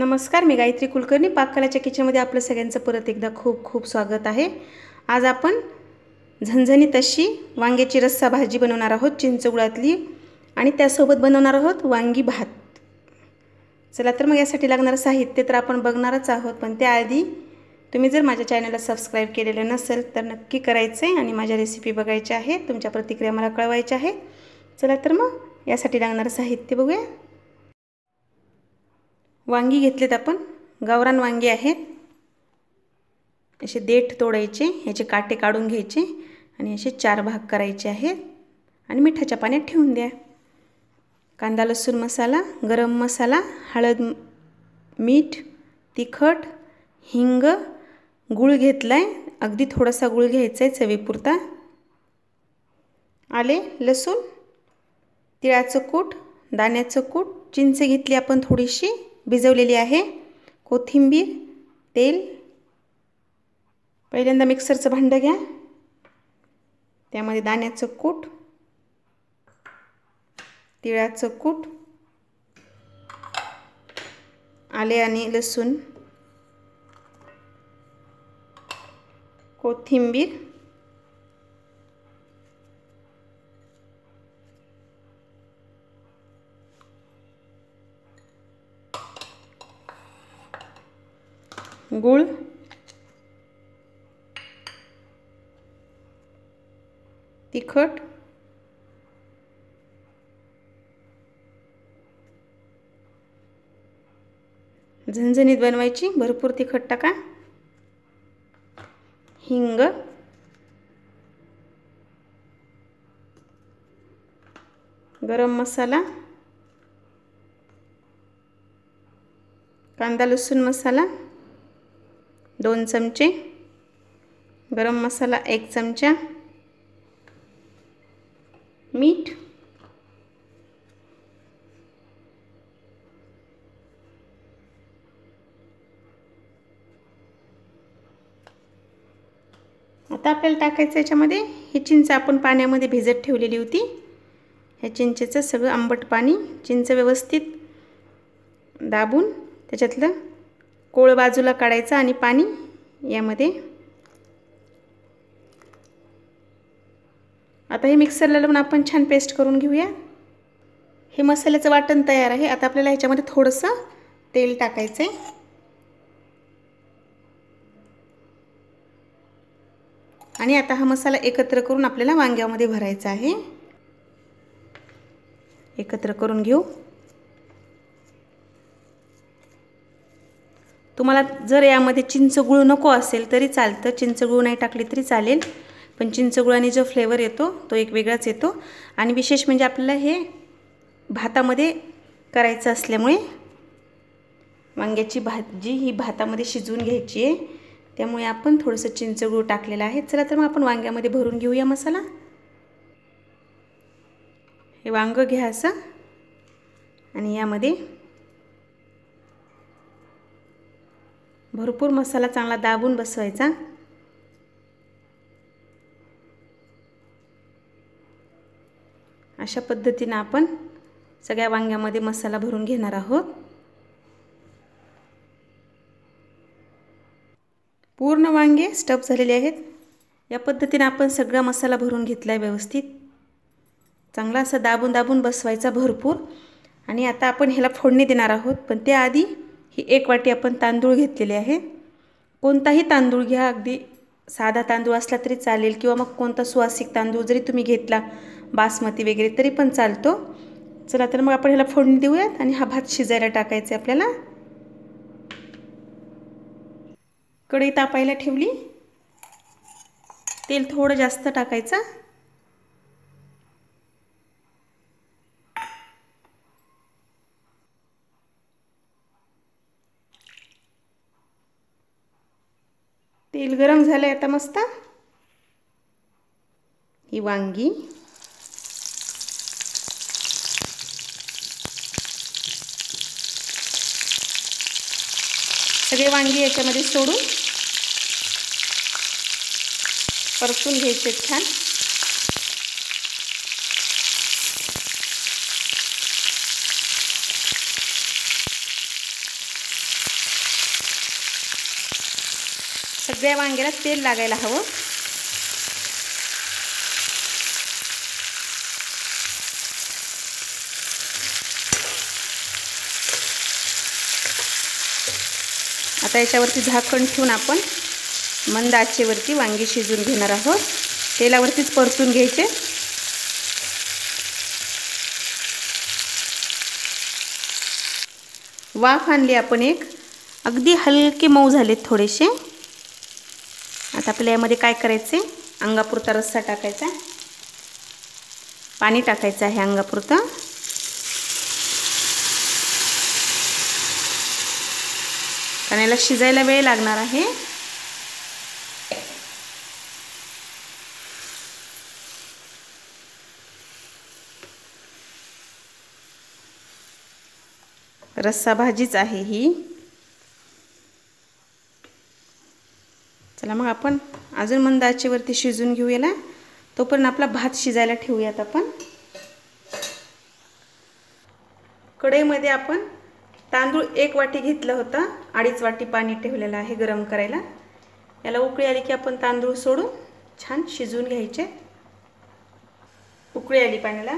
नमस्कार मी गायत्री कुलकर्णी. पाककलाच्या किचनमध्ये आपलं सगळ्यांचं परत एकदा खूप खूप स्वागत आहे. आज आपण झणझणीत अशी वांग्याची रस्सा भाजी बनवणार आहोत चिंचगुळातली आणि त्यासोबत बनवणार आहोत वांगी भात. चला तर मग यासाठी लागणारं साहित्य तर आपण बघणारच आहोत पण त्याआधी तुम्ही जर माझ्या चॅनलला सबस्क्राईब केलेलं नसेल तर नक्की करायचं आहे आणि माझ्या रेसिपी बघायच्या आहेत तुमच्या प्रतिक्रिया मला कळवायच्या आहेत. चला तर मग यासाठी लागणारं साहित्य बघूया. वांगी घेतलेत आपण. गावरान वांगी आहेत असे देठ तोडायचे ह्याचे काटे काढून घ्यायचे आणि असे चार भाग करायचे आहेत. आणि मिठाच्या पाण्यात ठेवून द्या. कांदा लसूण मसाला गरम मसाला हळद मीठ तिखट हिंग गूळ घेतला आहे अगदी थोडासा गूळ घ्यायचा आहे चवीपुरता. आले लसूण तिळाचं कूट दाण्याचं कूट चिंच घेतली आपण थोडीशी. भिजवलेली आहे. कोथिंबीर तेल. पहिल्यांदा मिक्सरचं भांडं घ्या. त्यामध्ये दाण्याचं कूट तिळाचं कूट आले आणि लसूण कोथिंबीर गूळ. तिखट. झणझणीत बनवायची. भरपूर तिखट टाका. हिंग. गरम मसाला. कांदा लसूण मसाला. दोन चमचे. गरम मसाला एक चमचा. मीठ. आता आपल्याला टाकायचं याच्यामध्ये ही चिंच आपण पाण्यामध्ये भिजत ठेवलेली होती. ह्या चिंचेचं सगळं आंबट पाणी चिंच व्यवस्थित दाबून त्याच्यातलं कोळ बाजूला काढायचं आणि पाणी यामध्ये. आता हे मिक्सरला लावून आपण छान पेस्ट करून घेऊया. हे मसाल्याचं वाटण तयार आहे. आता आपल्याला ह्याच्यामध्ये थोडंसं तेल टाकायचं आहे आणि आता हा मसाला एकत्र करून आपल्याला वांग्यामध्ये भरायचा आहे. एकत्र करून घेऊ. तुम्हाला जर यामध्ये चिंचगुळ नको असेल तरी चालतं. चिंचगुळ नाही टाकली तरी चालेल. पण चिंचगुळाने जो फ्लेवर येतो तो एक वेगळाच येतो. आणि विशेष म्हणजे आपल्याला हे भातामध्ये करायचं असल्यामुळे वांग्याची भाजी ही भातामध्ये शिजवून घ्यायची आहे. त्यामुळे आपण थोडंसं चिंचगूळ टाकलेलं आहे. चला तर मग आपण वांग्यामध्ये भरून घेऊया मसाला. हे वांगं घ्या असं. आणि यामध्ये भरपूर मसाला चांगला दाबून बसवायचा. अशा पद्धतीनं आपण सगळ्या वांग्यामध्ये मसाला भरून घेणार आहोत. पूर्ण वांगे स्टफ झालेले आहेत. या पद्धतीने आपण सगळा मसाला भरून घेतला आहे व्यवस्थित. चांगला असा दाबून दाबून बसवायचा भरपूर. आणि आता आपण ह्याला फोडणी देणार आहोत. पण त्याआधी ही एक वाटी आपण तांदूळ घेतलेले आहे. कोणताही तांदूळ घ्या अगदी साधा तांदूळ असला तरी चालेल किंवा मग कोणता सुवासिक तांदूळ जरी तुम्ही घेतला बासमती वगैरे तरी पण चालतो. चला तर मग आपण ह्याला फोडणी देऊयात आणि हा भात शिजायला टाकायचा आहे आपल्याला. कढई तापायला ठेवली. तेल थोडं जास्त टाकायचं. तेल गरम झालं आहे आता मस्त. ही वांगी. सगळे वांगी याच्यामध्ये सोडून परतून घ्यायचे छान. सगळ्या वांग्याला तेल लागायला हवं. आता याच्यावरती झाकण ठेवून आपण मंद आचेवरती वांगी शिजून घेणार आहोत. तेलावरतीच परतून घ्यायचे. वाफ आणली आपण एक. अगदी हलके मऊ झालेत थोडेसे. आता आपल्याला यामध्ये काय करायचे? अंगापुरता रस्सा टाकायचा. पाणी टाकायचं आहे अंगापुरतं. कारण याला शिजायला वेळ लागणार आहे. रस्सा भाजीच आहे ही. चला मग आपण अजून मंद आचेवरती शिजून घेऊया तोपर्यंत आपला भात शिजायला ठेवूयात आपण. कढईमध्ये आपण तांदूळ एक वाटी घेतलं होतं. अडीच वाटी पाणी ठेवलेलं आहे गरम करायला. याला उकळी आली की आपण तांदूळ सोडून छान शिजवून घ्यायचे. उकळी आली पाण्याला.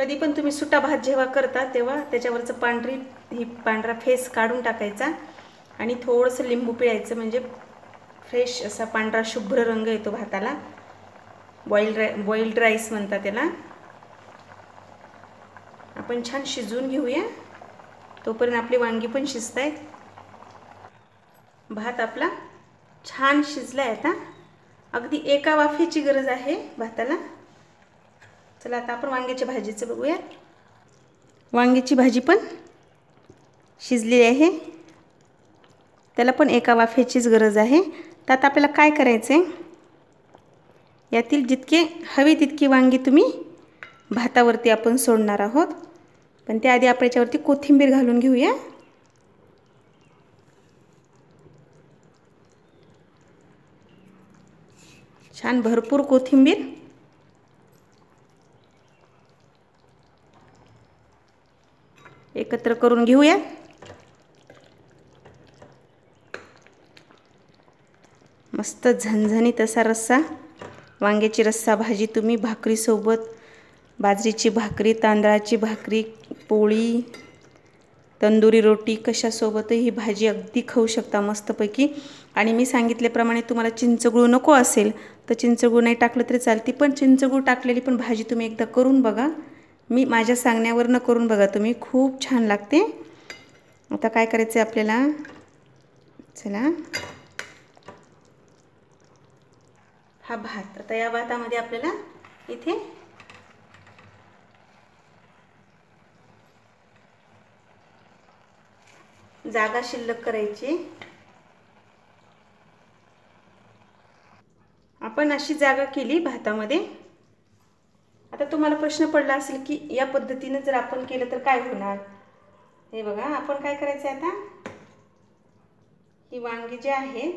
कधी पण तुम्ही सुटा भात जेव्हा करता तेव्हा त्याच्यावरचं पांढरी ही पांढरा फेस काढून टाकायचा आणि थोडंसं लिंबू पिळायचं म्हणजे फ्रेश असा पांढरा शुभ्र रंग येतो भाताला. बॉईल्ड राय बॉईल्ड राईस म्हणतात त्याला. आपण छान शिजवून घेऊया. तोपर्यंत आपली वांगी पण शिजत आहेत भात आपला छान शिजला आहे आता. अगदी एका वाफेची गरज आहे भाताला. चला आता आपण वांग्याच्या भाजीचं बघूया. वांग्याची भाजी पण शिजलेली आहे. त्याला पण एका वाफेचीच गरज आहे. तर आता आपल्याला काय करायचं आहे यातील जितके हवे तितकी वांगी तुम्ही भातावरती आपण सोडणार आहोत. पण त्याआधी आपण याच्यावरती कोथिंबीर घालून घेऊया. छान भरपूर कोथिंबीर. एकत्र करून घेऊया. मस्त झणझणीत असा रस्सा. वांग्याची रस्सा भाजी तुम्ही भाकरीसोबत बाजरीची भाकरी तांदळाची भाकरी पोळी तंदुरी रोटी कशासोबतही ही भाजी अगदी खाऊ शकता मस्तपैकी. आणि मी सांगितल्याप्रमाणे तुम्हाला चिंचगूळ नको असेल तर चिंचगूळ नाही टाकलं तरी चालते पण चिंचगूळ टाकलेली पण भाजी तुम्ही एकदा करून बघा. मी माझ्या सांगण्यावरनं करून बघा तुम्ही खूप छान लागते. आता काय करायचं आहे आपल्याला? चला. हा भात. आता या भातामध्ये आपल्याला इथे जागा शिल्लक करायची. आपण अशी जागा केली भातामध्ये. तुम्हाला प्रश्न पडला असेल की या पद्धतीनं जर आपण केलं तर काय होणार? हे बघा आपण काय करायचं आहे आता? ही वांगी जी आहे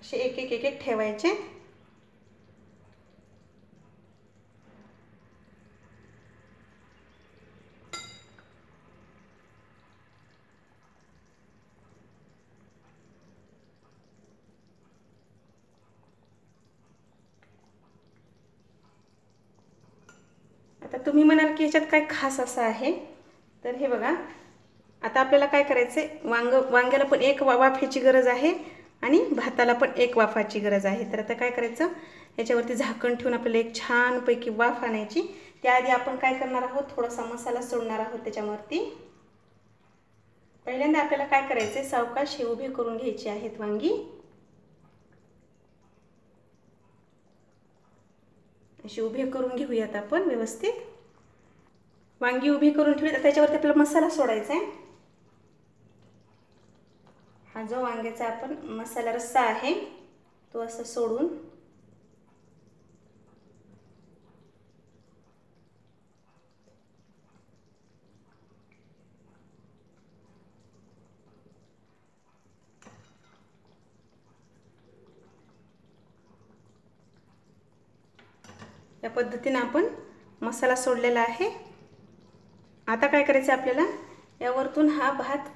असे एक एक एक एक ठेवायचे आता तुम्ही म्हणाल की ह्याच्यात काय खास असं आहे? तर हे बघा. आता आपल्याला काय करायचं आहे वांग वांग्याला पण एक वा वाफेची गरज आहे आणि भाताला पण एक वाफाची गरज आहे. तर आता काय करायचं? याच्यावरती झाकण ठेवून आपल्याला एक छानपैकी वाफ आणायची. त्याआधी आपण काय करणार आहोत? थोडासा मसाला सोडणार आहोत त्याच्यावरती. पहिल्यांदा आपल्याला काय करायचं आहे सावकाश हे उभी करून घ्यायची आहेत वांगी. अशी उभे करून घेऊयात आपण व्यवस्थित. वांगी उभी करून ठेवली त्याच्यावरती आपला मसाला सोडायचा आहे हा जो वांग्याचा आपण मसाला रस्सा आहे तो असं सोडून या पद्धतीने आपण मसाला सोडलेला आहे. आता काय करायचं आपल्याला? यावरतून हा भात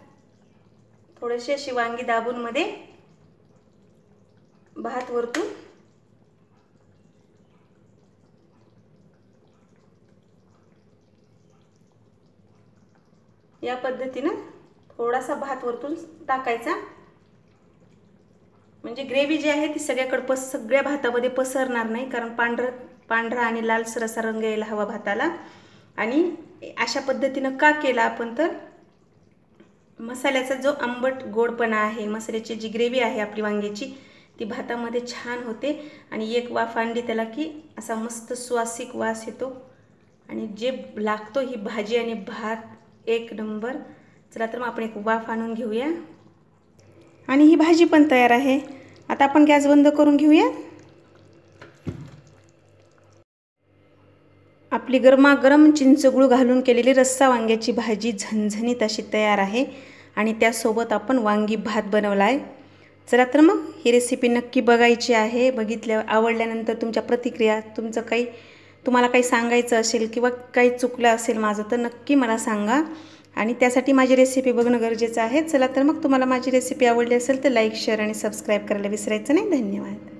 थोडेसे अशी वांगी दाबूनमध्ये भात वरतून या पद्धतीनं थोडासा भात वरतून टाकायचा. म्हणजे ग्रेव्ही जी आहे ती सगळ्याकडे पस सगळ्या भातामध्ये पसरणार नाही कारण पांढरं पांढरा आणि लालसर असा रंग यायला हवा भाताला. आणि अशा पद्धतीनं का केला आपण तर? मसाल्याचा जो आंबट गोडपणा आहे मसाल्याची जी ग्रेव्ही आहे आपली वांग्याची ती भातामध्ये छान होते. आणि एक वाफ आणली त्याला की असा मस्त सुवासिक वास येतो. आणि जे लागतो ही भाजी आणि भात एक नंबर. चला तर मग आपण एक वाफ आणून घेऊया. आणि ही भाजी पण तयार आहे. आता आपण गॅस बंद करून घेऊया. आपली गरमागरम चिंचगुळ घालून केलेली रस्सा वांग्याची भाजी झणझणीत अशी तयार आहे. आणि त्यासोबत आपण वांगी भात बनवला आहे चला तर मग ही रेसिपी नक्की बघायची आहे. बघितल्या आवडल्यानंतर तुमच्या प्रतिक्रिया तुमचं काही तुम्हाला काही सांगायचं असेल किंवा काही चुकलं असेल माझं तर नक्की मला सांगा. आणि त्यासाठी माझी रेसिपी बघणं गरजेचं आहे. चला तर मग तुम्हाला माझी रेसिपी आवडली असेल तर लाईक शेअर आणि सबस्क्राईब करायला विसरायचं नाही. धन्यवाद.